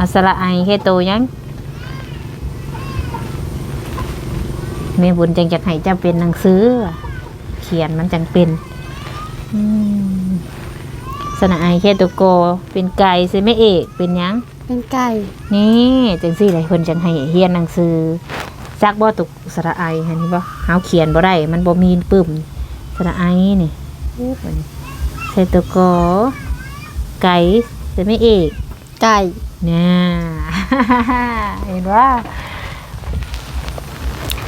เอาสระไอเฮ็ดโตยังแม่บุญจังจะให้เจ้าเป็นหนังสือว่ะเขียนมันจังเป็นอืมสระไอเฮ็ดโตโก เป็นไก่ใช่ไหมเอกเป็นหยัง เป็นไก่ นี่จังซี่เลยเพิ่นจังให้เฮียนหนังสือจักบ่ตุกสระไอเห็นบ่เฮาเขียนบ่ได้ มันบ่มีปึ้มสระไอนี่อู้บัดนี้ใส่ตัวกอไก่ใส่ไม่เอกไก่ เนี่ยเห็นว่า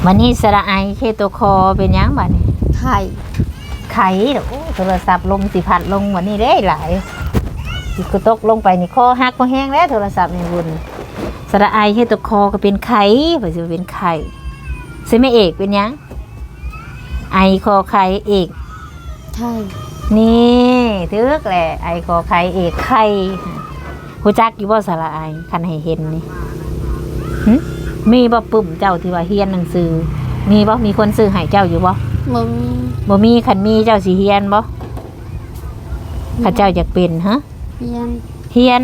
วันนี้สระไอเคตัวคอเป็นหยังบัดนี้ไข่ไข่เด้อโอ้โทรศัพท์ลมสิพัดลงวันนี้ได้หลายสิกระตกลงไปนี่คอหักคอแห้งแล้วโทรศัพท์นี่บุญสระไอให้ตัวคอก็เป็นไข่ไปสิเป็นไข่ใช่ไหมเอกเป็นหยังไอคอไข่เอกไข่นี่ทึกแหละไอคอไข่เอกไข่ หูจักอยู่บ่สระไอคันให้เห็นนี่หึมีบ่ปุ่มเจ้าที่ว่าเฮียนหนังสือ มีบ่มีคนซื้อให้เจ้าอยู่บ่มมีบ่มีคันมีเจ้าสิเฮียนบ่ข้าเจ้าอยากเป็นฮะเพียน เฮียน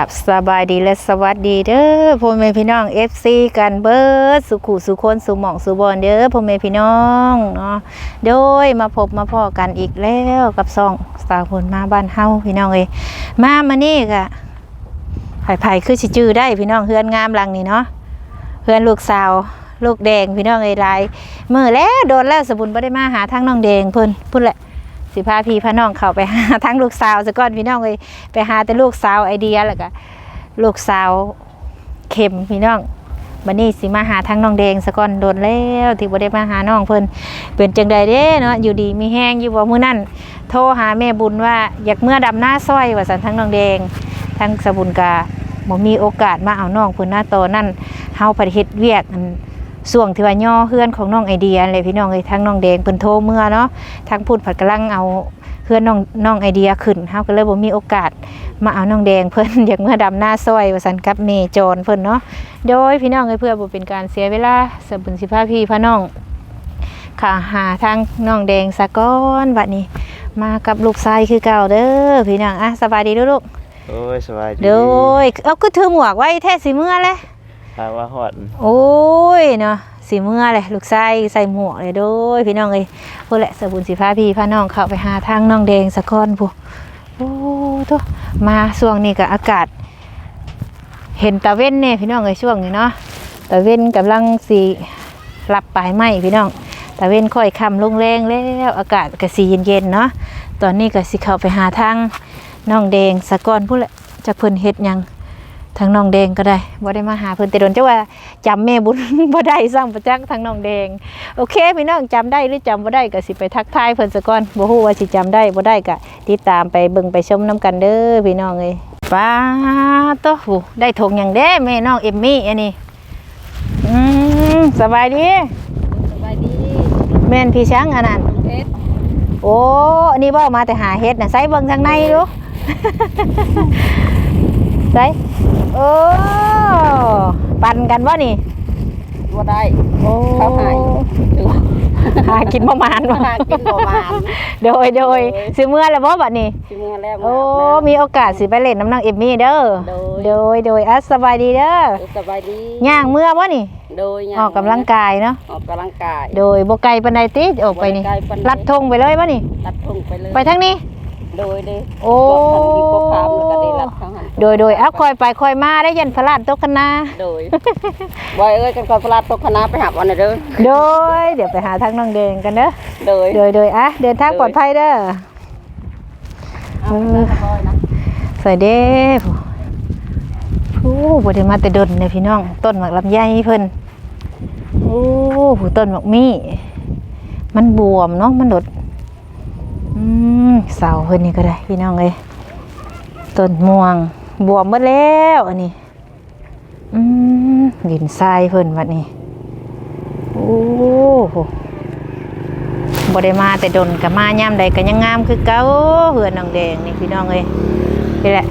กับสบายดีและสวัสดีเด้อพ่อแม่พี่น้อง FC กันเบิดสุขุสุคนสุหมองสุบอนเด้อพ่อแม่พี่น้องเนาะโดยมาพบมาพ่อกันอีกแล้วกับซองสาร์พลมาบ้านเฮาพี่น้องเอ้ยมามานี่กะไผ่ไผ่คือสิจื้อได้พี่น้องเฮือนงามหลังนี่เนาะเฮือนลูกสาวลูกแดงพี่น้องเอ้ยหลายมื้อแล้วโดนแล้วสบุญบ่ได้มาหาทางน้องแดงเพิ่นพุ่นแหละ สิพาพี่พาน้องเข้าไปหาทั้งลูกสาวซะก่อนพี่น้องเลยไปหาแต่ลูกสาวไอเดียแล้วก็ลูกสาวเข็มพี่น้องบันนี้สิมาหาทั้งน้องแดงซะก่อนโดนแล้วที่บ่ได้มาหาน้องเพิ่นเป็นจังใดเด้เนาะอยู่ดีมีแห้งอยู่บ่มื้อนั้นโทรหาแม่บุญว่าอยากเมื่อดำหน้าซอยว่าสันทั้งน้องแดงทั้งสบุญกาบ่มีโอกาสมาเอาน้องเพิ่นหน้าโตอนั่นเฮาปฏิเฮ็ดเวียกอัน ส่วงที่ว่าย่อเฮือนของน้องไอเดียเลยพี่น้องเอ้ยทั้งน้องแดงเพิ่นโทรเมื่อเนาะทางพูดผัดกำลังเอาเพื่อนน้องน้องไอเดียขึ้นเฮาก็เลยบ่มีโอกาส มาเอาน้องแดงเพิ่นอยากเมื่อดำหน้าซอยว่าสันกับเมจรเพิ่นเนาะโดยพี่น้องเอ้ยเพื่อบ่เป็นการเสียเวลาสบุญสิพาพี่พาน้องค่ะหาทางน้องแดงสะก้อนบัดนี้ มากับลูกชายคือเก่าเด้อพี่น้องอะสบายดีเด้อลูกโอ้ยสบายดีโดยเอาก็ถือหมวกไว้แท้สิเมื่อเลย ถาว่าฮอดโอ้ยเนาะสีเมื่อเลยลูกชายใส่หมวกเลยโดยพี่น้องเอ้ยพูดแหละสบุญสีฟ้าพี่พาน้องเข้าไปหาทางน้องแดงสะก้อนพูโอ้ตัวมาช่วงนี้ก็อากาศ เห็นตะเว้นเนี่ยพี่น้องเอ้ยช่วงนี้เนาะตะเว้นกำลังสีรับปลายไหมพี่น้องตะเว้นค่อยคำลงแรงแล้วอากาศก็สีเย็นๆเนาะตอนนี้ก็สิเข้าไปหาทางน้องแดงสะก้อนพูดแหละจะเพิ่นเฮ็ดยัง ทางน้องแดงก็ได้บ่ได้มาหาเพิ่นแต่โดนเจ้าว่าจำแม่บุญบ่ได้สร้างประจักษ์ทางน้องแดง โอเคพี่น้องจำได้หรือจำบ่ได้ก็สิไปทักทายเพิ่นซะก่อนบ่ฮู้ว่าสิจำได้บ่ได้ก็ติดตามไปเบิ่งไปชมนํกันเด้อพี่น้องเอ้ยป้าโตโหได้ถงหยังเด้แม่น้องเอมมี่อันนี้อืมสบายดีสบายดีแม่นพี่ช้างอันนั้นเพชรโอ้อันนี้บ่มาแต่หาเฮ็ดน่ะใส่เบิ่งทางในดูใส่ โอ้ปั่นกันบ่นี่บ่ได้ โอ้เขาให้หากินประมาณมาหากินบ่มานโดยโดยสิเมื่อแล้วบ่บัดนี้สิเมื่อแล้วโอ้มีโอกาสสิไปเล่นน้ำนางเอมมี่เด้อโดยโดยโดยอะสบายดีเด้อสบายดีย่างเมื่อบ่นี่โดยออกกำลังกายเนาะออกกำลังกาย โดยบ่ไกลปานใดติออกไปนี่บ่ไกลปานใดลัดธงไปเลยบ่นี่ตัดทุ่งไปเลยไปทางนี้ โดยเด้โอ้พวกคันที่พวกคามแล้วก็ได้รัดทางหันโดยโดยอะคอยไปคอยมาได้ยันพลาดตกกันนาโดยบ่เอ้ยกันก่อนพลาดตกคณะไปหาวันน่ะเด้อโดยเดี๋ยวไปหาทางน้องแดงกันเด้อโดยโดยโดยอะเดินทางปลอดภัยเด้อเอาไปเลยบ่อยนะสวัสดีผู้บ่ได้มาแต่ดนเนี่ยพี่น้อง ต้นหมากลำไยเพิ่นโอ้ผู้ต้นหมากมีมันบวมเนาะมันดด อืมเสาเพิ่นนี่ก็ได้ พี่น้องเอ้ยต้นม่วงบวมหมดแล้วอันนี้อืมดินทรายเพิ่นบัดนี้โอ้โหบ่ได้มาแต่ดนก็มายามใดก็ยังงามคือเก่าเฮือนน้องแดงนี่พี่น้องเอ้ยนี่แหละ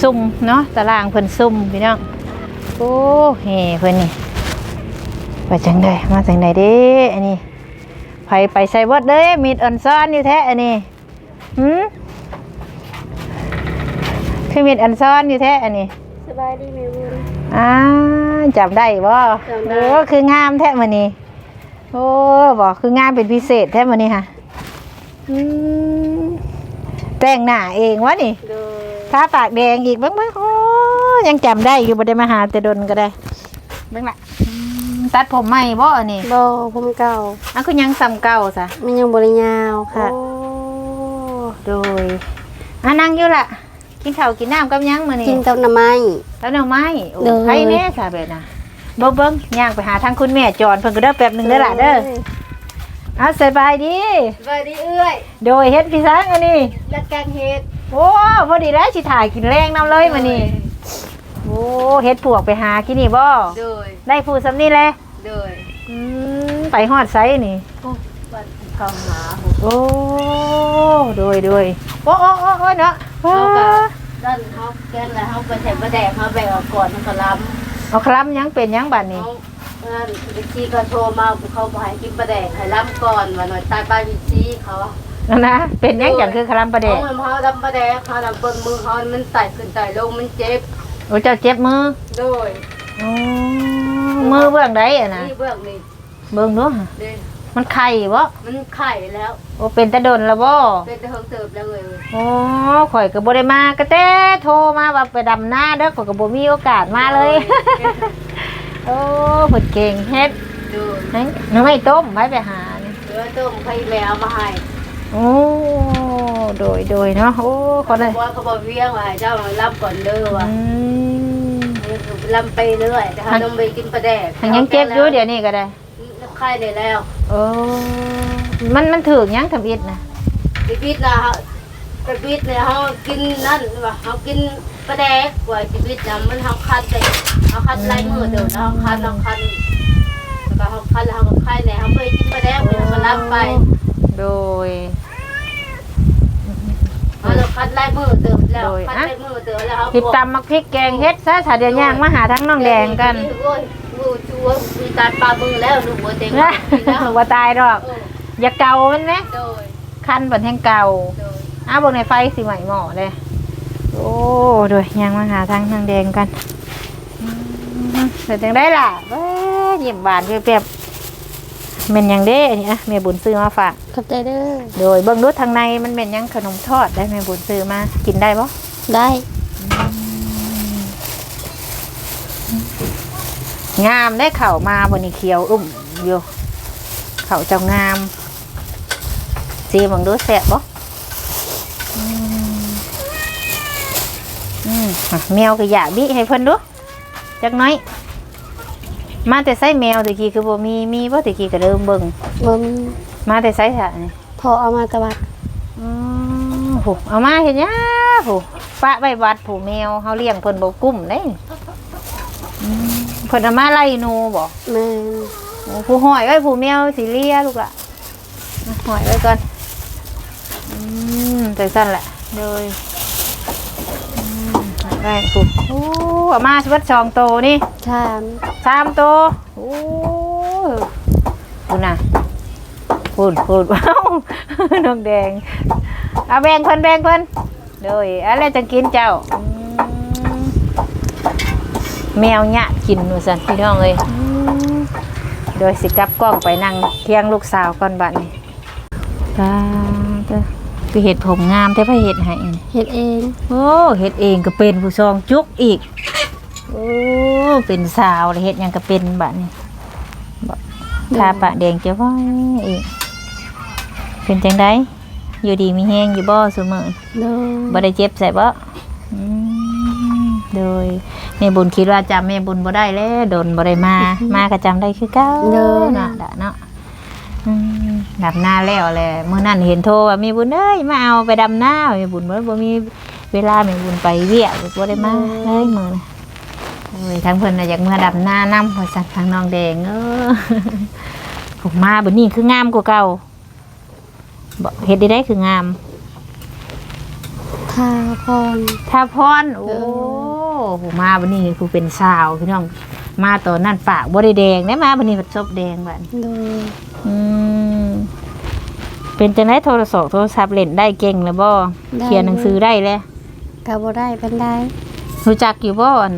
ซุ่มเนาะตารางเพิ่นซุ่มพี่น้องโอ้เฮ่เพิ่นนี่ไปจังไดมาจังไดเด้อันนี้ ไผไปใส่เบิดเด้มีดอ่อนซ้อนอยู่แท้อันนี้หืมคือมีดอ่อนซ้อนอยู่แท้อันนี้สบายดีแม่บุญ อ่าจำได้บ่จำได้ โอ้คืองามแท้มื้อนี้โอ้บ่คืองามเป็นพิเศษแท้มื้อนี้ค่ะอืมแต่งหน้าเองวะนี่ โดยทาปากแดงอีกเบ้างไหมโอ้ยังจำได้อยู่บ่ได้มาหาแต่ดนก็ได้เบ้างละอืม ตัดผมใหม่บ่อันนี้บ่ผมเก่าอะคือยังซ้ำเก่าซะมันยังบ่ได้ยาวค่ะโอ้โดยอะนั่งอยู่ล่ะ กินข้าวกินน้ำกับยังมื้อนี้กินกับหน้ำไม้แล้วหน่อไม้โอ้โดยใครแน่ซะเบ็ดน่ะเบิ่งเบิ่งย่างไปหาทางคุณแม่จอนเพิ่นก็เด้อแป๊บหนึงเด้อล่ะเด้อเอาสบายดีสบายดีเอ้ยโดยเฮ็ดพี่ช้างอันนี้ และแกงเห็ดโอ้พอดีแล้วสิถ่ายกินแรงน้ำเลยมื้อนี้โอ้เฮ็ดปวกไปหากินนี่บ่โดยได้ผู้สำนี่แหละโดยอืมไปฮอดไซนี่วันเข้าหาโอ้โดยโดยโอ้โอ้โอ้โอ้เนาะเขาก็ด้านเขาแกงแล้วเขาไปแถมประแดกเขาแบ่งออกก่อนเขาก็ล้ำเอาคลำยังเป็นยังบัดนี้ เขาเอิ้นวิชีก็โทรมาเขาบอกให้กินประแดกให้ล้ำก่อนว่าหน่อยตายไปวิชีเขานะนะเป็นยังจังคือคลำประเดะเขาเขาล้ำประแดกเขาล้ำเบิ้งมือเขามันไต่ขึ้นไต่ลงมันเจ็บ โอ้เจ้าเจ็บมือโดยโอ้มือเบื้องใดอะนะนี่เบื้องนี่เบื้องเนู้เด้มันไข่บ่มันไข่แล้วโอ้เป็นตะดนแล้วบ่เป็นแต่เฮิงเติบแล้วเลยโอ้ข่อยก็บ่ได้มาก็แต่โทรมาว่าไปดำนาเด้อข่อยก็บ่มีโอกาสมาเลยโอ้เพิ่นเก่งเฮ็ดดูให้น้ำไม่ต้มไว้ไปหานี่เนื้อต้มไข่แมวมาให้ โอ้โดยโดยเนาะโอ้ขอได้บอกว่าเขาบอกเวียงว่าให้เจ้าล้ำก่อนเด้อว่ะอืมล้ำไปเรื่อยแต่ถ้าต้องไปกินประแดกหันยังเจ็บอยู่เดี๋ยวนี้ก็ได้ไข่ได้แล้วโอ้มันมันถึกยังทำอิดนะไปบิดนะฮะไปบิดเนี่ยเขากินนั่นว่ะเขากินประแดกกว่าชีวิตนะมันเขาคันแต่เขาคันไล่มือเดินเขาคันเขาคันแล้วก็เขาคันแล้วเขาก็ไข่เนี่ยเขาไปกินประแดกไปแล้วก็รับไป โดยเขาจะคันไล่มือเดินแล้วคันไล่มือเดินแล้วเขาผิดตำมักพริกแกงเฮ็ดซะถ้าเดี๋ยวย่างมาหาทั้งน้องแดงกันโอ้ยมือชัวมีการปลามือแล้วลูกหัวเต็มนะว่าตายดอกอย่าเกามันไหมโดยคันบันแห่งเก่า โดยอ้าวเบนในไฟสิใหม่หม้อเลย โอ้โดยย่างมาหาทั้งน้องแดงกันอืมเสร็จจังได้ล่ะเว้ยยิ้มบานเปรียบๆ เป็นหยังเด้นี่นะแม่บุญซื้อมาฝาก ขอบใจเด้อ โดยเบิ่งดูทางในมันเป็นหยังขนมทอดได้แม่บุญซื้อมา กินได้ปะได้ งามได้เข่าวมาบนนี้เขียวอุ่มอยู่เข่าวเจ้างามซีเบิ่งดูแสบปะอืมอืมอะแมวก็อยากบิให้เพิ่นดูจักหน้อย มาแต่ไส้แมวตะกี้คือบ่มีมีบ่ตะกี้ก็เริ่มเบิ่งบ่มีมาแต่ไส้ซะนี่พอเอามาตะวัดอืมโหเอามาเห็นยะโหปะใบวัดผูแมวเฮาเลี้ยงเพิ่นบ่กุ้มเด้อืมเพิ่นเอามาไล่หนูบ่แม่นโอ้ผู้หอยไว้ผู้แมวสิเลียลูกละอะหอยไว้ก่อนอืมจังซั่นแหละโดยอื มหอยไว้ผูโอ้เอามาสิเบิดสองโตนี่ชามสามโตโอ้คุณน่ะพูดพูดว้าวน้องแดงเอาแบ่งเพิ่นแบ่งเพิ่นโดยอะไรจะกินเจ้าอืมแมวหยะกินหนูสันพี่น้องเลยอืมโดยสิกลับกล้องไปนั่งเคียงลูกสาวก่อนบัดนี้ตาเด้อ คือเห็ดผมงามแต่พระเห็ดให้นี่เฮ็ดเอง โอ้เห็ดเองก็เป็นผู้ซองจุกอีก โอ้เป็นสาวเลยเห็ดหยังก็เป็นบัดนี้บ่ทาปะแดงจะว่าอีกเป็นจังไดอยู่ดีมีแห้งอยู่บ่เสมอโดยบ่ได้เจ็บใส่บ่อืมโดยแม่บุญคิดว่าจำแม่บุญบ่ได้แล้วโดนบ่ได้มา มาก็จำได้คือเก่าเนาะดะเนาะอืม ดำนาแล้วแหละมื้อนั้นเห็นโทรว่าแม่บุญเอ้ยมาเอาไปดำนาแม่บุญบ่บ่มีเวลาแม่บุญไปเวียกบ่ได้มาเลยมื้อนะโอ้ยทั้งเพิ่นน่ะอยากมาดำนานำว่าซั่นทางน้องแดงเออผมมาบัดนี้คืองามกว่าเก่าบ่เฮ็ดได้ได้คืองามททาพรท่าพรโอ้โหมาบันนี้ผู้เป็นสาวพี่น้องมาตอนนั้นปากบ่ได้แดงได้มาบันนี้มันซบแดงบัดโดยอืม เป็นจังไดโทรศัพท์โทรศัพท์เล่นได้เก่งแล้วบ่เขียนหนังสือได้แล้วกะบ่ได้เป็นได้รู้จักอยู่บ่อัน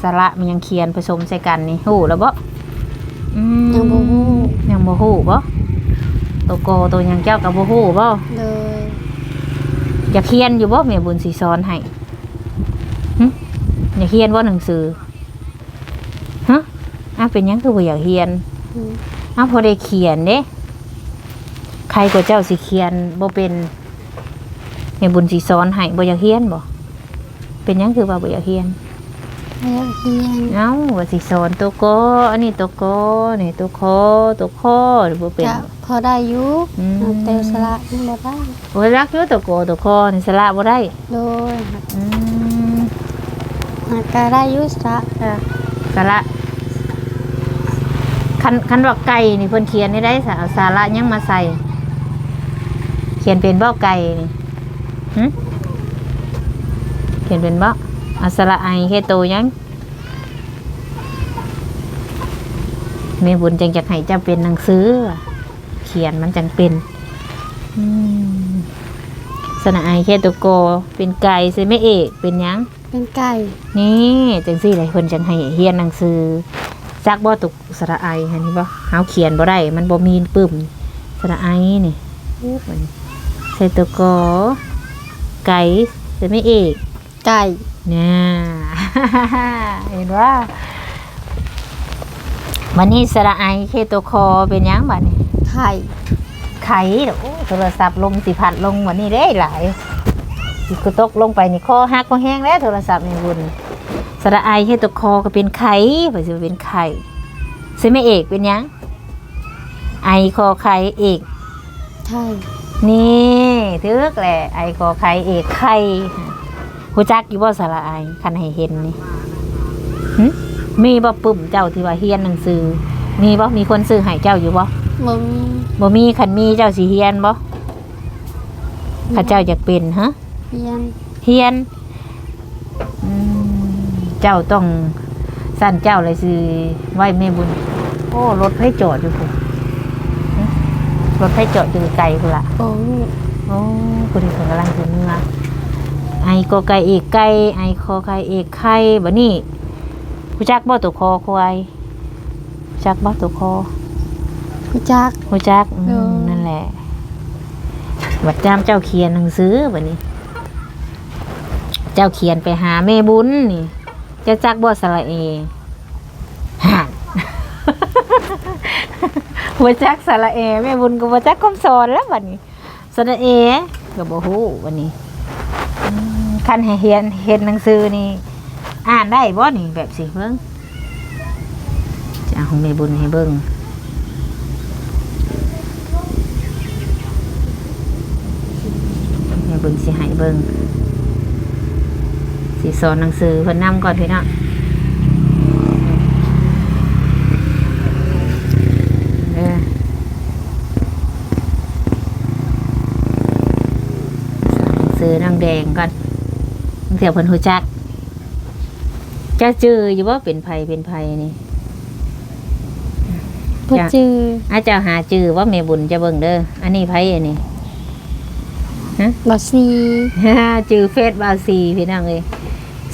สระมันยังเขียนผสมใส่กันนี่ฮู้แล้วบ่อืมยังบ่ฮู้ยังบ่ฮู้บ่ตัวโกตัวหยังเจ้าก็บ่ฮู้บ่โดยอยากเขียนอยู่บ่แม่บุญสิสอนให้หึอยากเขียนบ่หนังสือฮะอ้าวเป็นหยังคือบ่อยากเขียน อืมอ้าวพอได้เขียนเด้ ใครก็เจ้าสิเขียนบ่เป็นแม่บุญสิสอนให้บ่อยากเขียนบ่เป็นหยังคือว่าบ่อยากเขียนบ่อยากเรียนเอ้าว่าสิสอนตัวกออันนี้ตัวกอนี่ตัวคอตัวคอหรือบ่เป็นกะพอได้อยู่อืม แต่สละยังบ่ได้โอ้ยรักอยู่ตัวกอตัวคอนี่สละบ่ได้โดยอืมหากะได้อยู่สละสละคันคันว่าไก่นี่เพิ่นเขียนได้ได้สาเอาสาระยังมาใส่เขียนเป็นบ่ไก่นี่หึเขียนเป็นบ่เอาสระไอเฮดโตยังแม่บุญจังจะให้เจ้าเป็นหนังสือว่ะเขียนมันจังเป็นอืมสระไอเฮดโตโก เป็นไก่ใช่ไหมเอกเป็นหยัง เป็นไก่ นี่จังซี่เลยเพิ่นจังให้เฮียนหนังสือจักบ่ตุกสระไอหันนี่บ่เฮาเขียนบ่ได้ มันบ่มีปึ้มสระไอนี่ปึ๊บอันนี้ใส่ตัวกอไก่ใส่ไม่เอกไก่เนี่ยเห็นว่าวันนี้สระไอเคตัวคอเป็นหยังบัดนี้ไข่ไข่เด้อโอ้โทรศัพท์ลงสิพัดลงวันนี้ได้หลายสิกตกลงไปนี่คอหักก็แห้งแล้วโทรศัพท์นี่บุญสระไอให้ตัวคอก็เป็นไข่ไปสิเป็นไข่ใช่ไหมเอกเป็นหยังไอคอไข่เอกไข่นี่ ทึกแหละไอคอไข่เอกไข่หูจักอยู่บ่สระไอคันให้เห็นนี่หึมีบ่ปุ่มเจ้าที่ว่าเฮียนหนังสือ มีบ่มีคนซื้อให้เจ้าอยู่บ่บ่มีบ่มีคันมีเจ้าสิเฮียนบ่ข้าเจ้าอยากเป็นฮะเรียนเฮียนอืมเจ้าต้องสั่นเจ้าเลยสิไหวแม่บุญโอ้รถให้จอดอยู่พุ่นหึรถให้จอดอยู่ไกลพุ่นละโอ้ โอ้คุณถึงกำลังถึงเมืองไอโกไก่เอกไก่ไอคอไก่เอกไข่บัดนี้ผู้จักบ่ตัวคอควายรู้จักบ่ตัวคอผู้จักรู้จักอืมเออนั่นแหละบัดจามเจ้าเขียนหนังสือบัดนี้ เจ้าเขียนไปหาแม่บุญนี่เจ้าจักบ่สระเอห่านบ่จักสระเอแม่บุญก็บ่จักคำสอนแล้วบัดนี้ สระเอก็บ่ฮู้บัดนี้คันให้เรียนเฮ็ดหนังสือนี่ อ่านได้บ่นี่แบบสิเบิ่งจะเอาของแม่บุญให้เบิ่งให้บิ่งสิให้เบิ่งสิสอนหนังสือเพิ่นนำก่อนพี่น้องเด้อสอนหนังสือน้ำ แดงก่อนเดี๋ยวเพิ่นฮู้จักเจ้าจื้ออยู่ว่าเป็นไผเป็นไผนี่ผู้จ้ะจืออาเจ้าหาจื้อว่าแม่บุญจะเบิ่งเด้ออันนี้ไผอันนี้บ่ซีฮ่าจือเฟซบาซีพี่น้องเอ้ย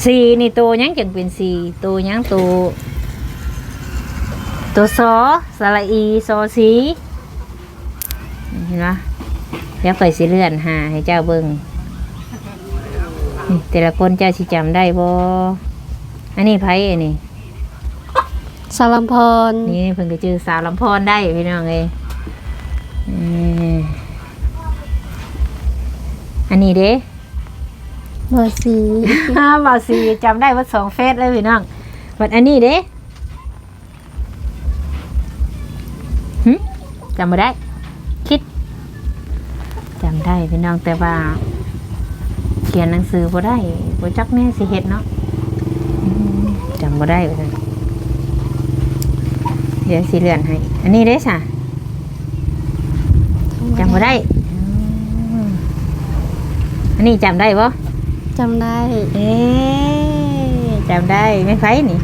ซีนี่ตัวหยังจังเป็นซีตัวหยังตัวตัวซอสระอีซอสีเห็นปะเดี๋ยวไปสิเลื่อนหาให้เจ้าเบิ่ง นี่แต่ละคนเจ้าสิจำได้บ่อันนี้ไผอันนี้สารัมพรนี่เพิ่นก็จือสาวลำพอนได้พี่น้องเอ้ยอืมอันนี้เด้บ่ซีห้าบาสีจำได้ว่าสองเฟสเลยพี่น้องวันอันนี้เด้หึจำไม่ได้ คิดจำได้พี่น้องแต่ว่าเขียนหนังสือบ่ได้บ่จักแม่สิเฮ็ดเนาะอืมจำบ่ได้ว่าซั่นเดี๋ยวสิเลื่อนให้ อันนี้เด้สะจำบ่ได้อืมอันนี้จำได้บ่จำได้ เอ๊ะจำได้ไม่ไฟนี่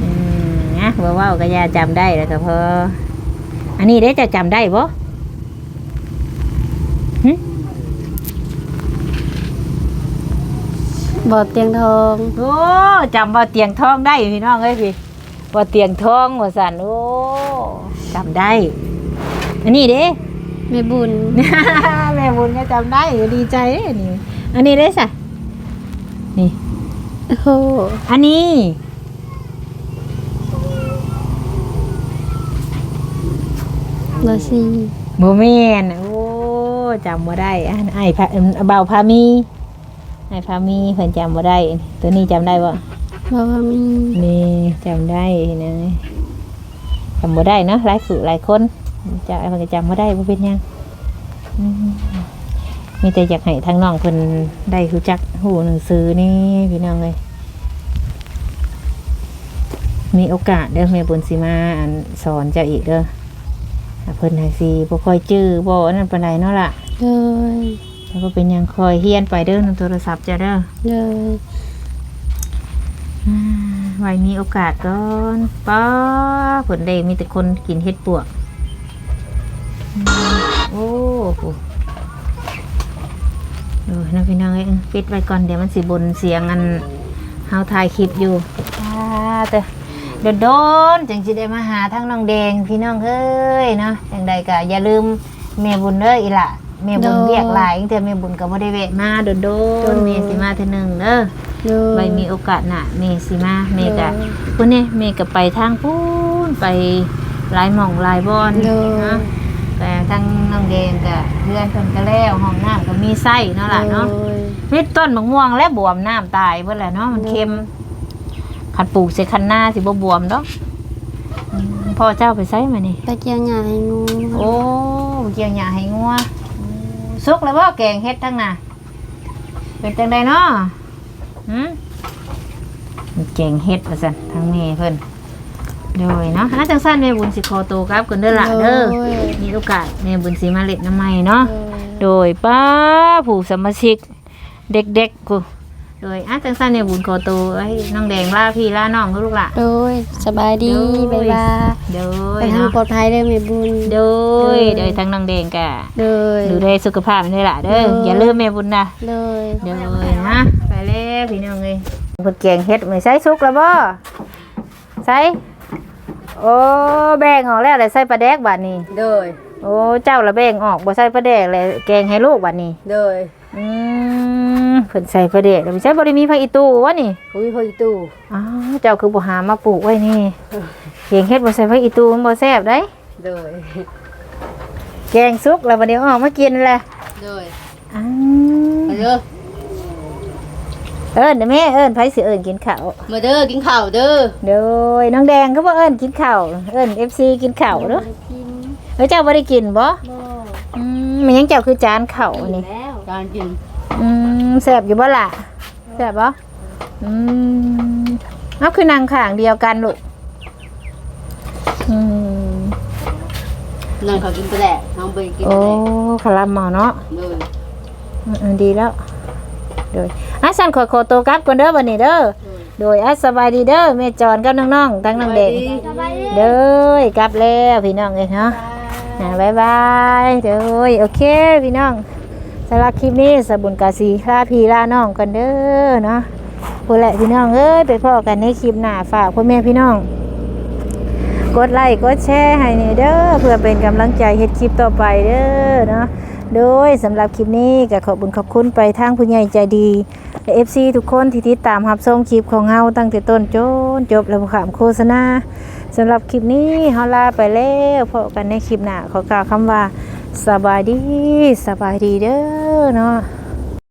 อืมนะว่าว่าก็อยาจำได้แล้วก็พออันนี้ได้จะจำได้บ่ บ่อเตียงทองโอ้จำบ่เตียงทองได้พี่น้องเอ้ยพี่บ่เตียงทองว่าสันโอ้จำได้ อันนี้เด้แม่บุญ แม่บุญก็จำได้ดีใจเด้นี่ อันนี้ได้สะนี่โอ้โหอันนี้บอสี่โมเมนโอ้จำบ่ได้อันไอ้พาเอิ่มเบาพามี ไอ้พามีเพิ่นจำบ่ได้ ตัวนี้จำได้บ่บอว่ามีนี่จำได้นะจำบ่ได้เนาะหลายสื่อหลายคนจะเพิ่นก็จำบ่ได้บ่เป็นหยังอืมมีแต่อยากให้ทั้งน้องเพิ่นได้รู้จักหูหนังสือนี่พี่น้องเอ้ยมีโอกาสเด้อแม่บุญสิมาอันสอนเจ้าอีกเด้อถ้าเพิ่นให้สิบ่ค่อยจื้อบ่อันนั้นปานใดเนาะล่ะเลย แล้วก็เป็นหยังคอยเฮียนไปเด้อนำโทรศัพท์จ้ะเด้อเลยอ่าไว้มีโอกาสก่อนป้าผลเดมีแต่คนกินเห็ดปวกอืมโอ้โหเออนะพี่น้องเอ้ยปิดไว้ก่อนเดี๋ยวมันสิบนเสียงอันเฮาถ่ายคลิปอยู่อ่าแต่โดนโดนๆจังสิได้มาหาทั้งน้องแดงพี่น้องเอ้ยเนาะจังใดก็อย่าลืมแม่บุญเด้ออีหละ แม่บุญเรียกหลายแต่แม่บุญก็บ่ได้แวะมาโดนโดนๆแม่สิมาเทื่อหนึงเด้อเลยใบมีโอกาสน่ะเมสิมาเมกะเออพุ่นนี่เมกะไปทางพูนไปหลายหม่องหลายบอนเออนะแต่ทางน้องแดงกะเพื่อนเพิ่นก็แล้วห้องน้ำก็มีไส้เนาะล่ะเนาะเลยมีต้นมะม่วงและบวมน้ำตายเพิ่นแหละเนาะมันเค็มคันปลูกใส่คันหน้าสิบ่บวมดอกอืมพ่อเจ้าไปไสมานี่ตะเกียงใหญ่งูโอ้เกี่ยวหญ้าให้งัว อืมสุกแล้วบ่แกงเฮ็ดทั้งน่ะเป็นจังไดเนาะหืมแกงเฮ็ดว่าซั่นทางแม่เพิ่นโดยเนาะอาจังซั่นแม่บุญสิขอตัวกลับกันเด้อล่ะเด้อเลยมีโอกาสแม่บุญสิมาเล็ดน้ำใหม่เนาะเลยโดยป้าผู้สมาชิก เด็กๆกู โดยอาจังซั่นแม่บุญขอตัวให้น้องแดงลาพี่ลาน้องเด้อลูกล่ะ โดยสบายดีโดยบ๊ายบายโดไปยทางเนาะปลอดภัยเด้อแม่บุญ โดยโดยโดยทั้งน้องแดงกะเลยดูแลสุขภาพด้วยล่ะเด้อโดย อย่าลืมแม่บุญนะเลยโดยนะไปแล้วพี่น้องเอ้ยเพิ่นแกงเฮ็ดไม่ใส่สุกแล้วบ่ใส่โอ้แบ่งออกแล้วเลยใส่ปลาแดกบัดนี้ โดย โอ้เจ้าละแบ่งออกบ่ใส่ปลาแดกเลยแกงให้ลูกบัดนี้ โดย อืม เพิ่นใส่ปลาแดกแล้วไม่ใช่บ่ได้มีผักอีตูวะนี่คุยพอตู้อ้าวเจ้าคือบ่หามาปลูกไว้นี่แกงเฮ็ดบ่ใส่ผักอีตูมันบ่แซ่บได้ โดย แกงสุกแล้วบัดนี้เอาออกมากินแหละโดยอ้ามาเด้อเอิ้นเด้อแม่เอิ้นไผสิเอิ้นกินข้าวมาเด้อกินข้าวเด้อโดยน้องแดงก็บ่เอิ้นกินข้าวเอิ้น FC กินข้าวเด้อกินเฮ้ยเจ้าบ่ได้กินบ่บ่อืมมันยังเจ้าคือจานข้าวนี่ แล้วการกินอืม แซ่บอยู่บ่ล่ะแซ่บบ่อืมเอาคือนางข้างเดียวกันลูกอืมนั่นเขากินไปแหละน้องไปกินโอ้ไปแหละคาราเมาเนาะโดยอืมดีแล้ว โดยอะสันขอขอตัวกลับก่อนเด้อบัดนี้เด้อโดยอะสบายดีเด้อแม่จอนกับน้องๆทั้งน้องเด็กเด้อกลับแล้วพี่น้องเอ้ยเนาะอ่าบายบาย เด้อโอเคพี่น้อง สำหรับคลิปนี้สบุญกาสีลาพี่ลาน้องกันเด้อเนาะพูดแหละพี่น้องเอ้ยไปพ่อกันในคลิปหน้าฝากพ่อแม่พี่น้อง กดไลค์กดแชร์ให้นี่เด้อเพื่อเป็นกำลังใจเฮ็ดคลิปต่อไปเด้อเนาะโดยสำหรับคลิปนี้ก็ขอบคุญขอบคุณไปทางผู้ใหญ่ใจดีและ FC ทุกคนที่ติดตามรับชมคลิปของเฮาตั้งแต่ต้นจนจบและบ่ขามโฆษณาสำหรับคลิปนี้เฮาลาไปแล้วพบกันในคลิปหน้าขอกล่าวคำว่า สบายดีสบายดีเด้อเนาะ